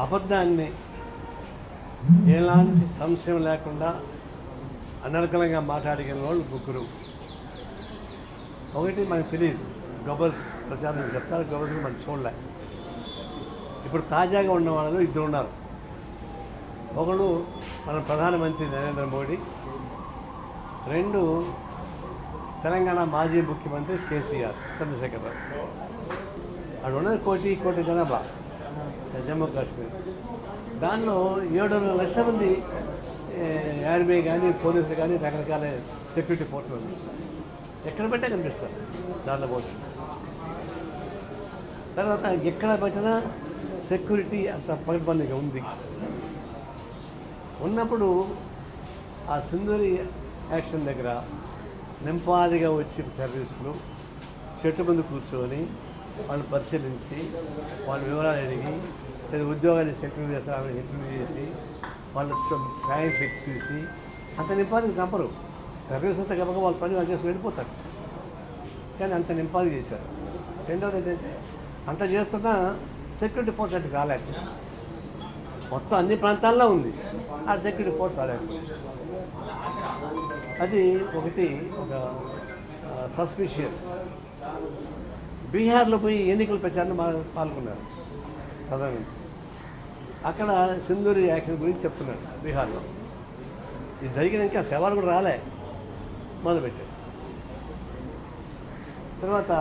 అబద్ధాన్ని ఎలాంటి సంశయం లేకుండా అనర్గళంగా మాట్లాడగలిగిన వాళ్ళు ముగ్గురు. ఒకటి మనకు తెలియదు గొబ్బర్స్ ప్రచారం చెప్తారు గొబ్బర్స్ మనం చూడలే. ఇప్పుడు తాజాగా ఉన్న వాళ్ళు ఇద్దరు ఉన్నారు. ఒకడు మన ప్రధానమంత్రి నరేంద్ర మోడీ రెండు తెలంగాణ మాజీ ముఖ్యమంత్రి కేసీఆర్ చంద్రశేఖర్ రావు. అక్కడ ఉన్నది కోటి కోటి జనాభా. జమ్మూ కాశ్మీర్. దానిలో ఏడున్నర లక్షల మంది ఆర్మీ కానీ పోలీసులు కానీ రకరకాల సెక్యూరిటీ ఫోర్సులు ఉన్నాయి. ఎక్కడ పెట్టా కనిపిస్తారు దాంట్లో పోతే తర్వాత ఎక్కడ పెట్టినా సెక్యూరిటీ అంత ఇబ్బందిగా ఉంది. ఉన్నప్పుడు ఆ సింధూరి యాక్షన్ దగ్గర నింపాదిగా వచ్చి టెర్రరిస్టులు చెట్టు ముందు కూర్చొని వాళ్ళు పరిశీలించి వాళ్ళ వివరాలు అడిగి లేదా ఉద్యోగాన్ని సెక్యూర్ చేస్తారు ఇంటర్వ్యూ చేసి వాళ్ళు ట్రైన్ చెక్ చూసి అంత నింపాదికి చంపరు. టెర్రరిస్ట్ వస్తే కనుక వాళ్ళ పని వాళ్ళు చేసి వెళ్ళిపోతారు. కానీ అంత నింపాది చేశారు. రెండవది ఏంటంటే అంత చేస్తున్న సెక్యూరిటీ ఫోర్స్ అంటే రాలేదు. మొత్తం అన్ని ప్రాంతాల్లో ఉంది. ఆ సెక్యూరిటీ ఫోర్స్ రాలేదు. అది ఒకటి ఒక సస్పిషియస్ బీహార్లో పోయి ఎన్నికల ప్రచారంలో పాల్గొన్నారు. ప్రధానమంత్రి అక్కడ సింధూరి యాక్షన్ గురించి చెప్తున్నాడు బీహార్లో. ఇది జరిగినాక ఆ కూడా రాలే. మొదలుపెట్టాడు తర్వాత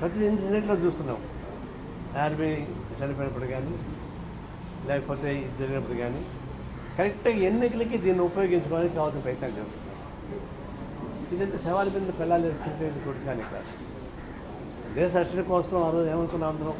ప్రతి ఇన్సిడెంట్లో చూస్తున్నాం. ఆర్మీ చనిపోయినప్పుడు కానీ లేకపోతే ఇది జరిగినప్పుడు కానీ కరెక్ట్గా ఎన్నికలకి దీన్ని ఉపయోగించుకోవడానికి కావాల్సిన ప్రయత్నం చేస్తున్నాం ఇదంతా సవాల్ మీద పిల్లలు కొడుకు కానీ కాదు. దేశ రక్షణ కోసం ఆ రోజు ఏమనుకున్నాం అందరం?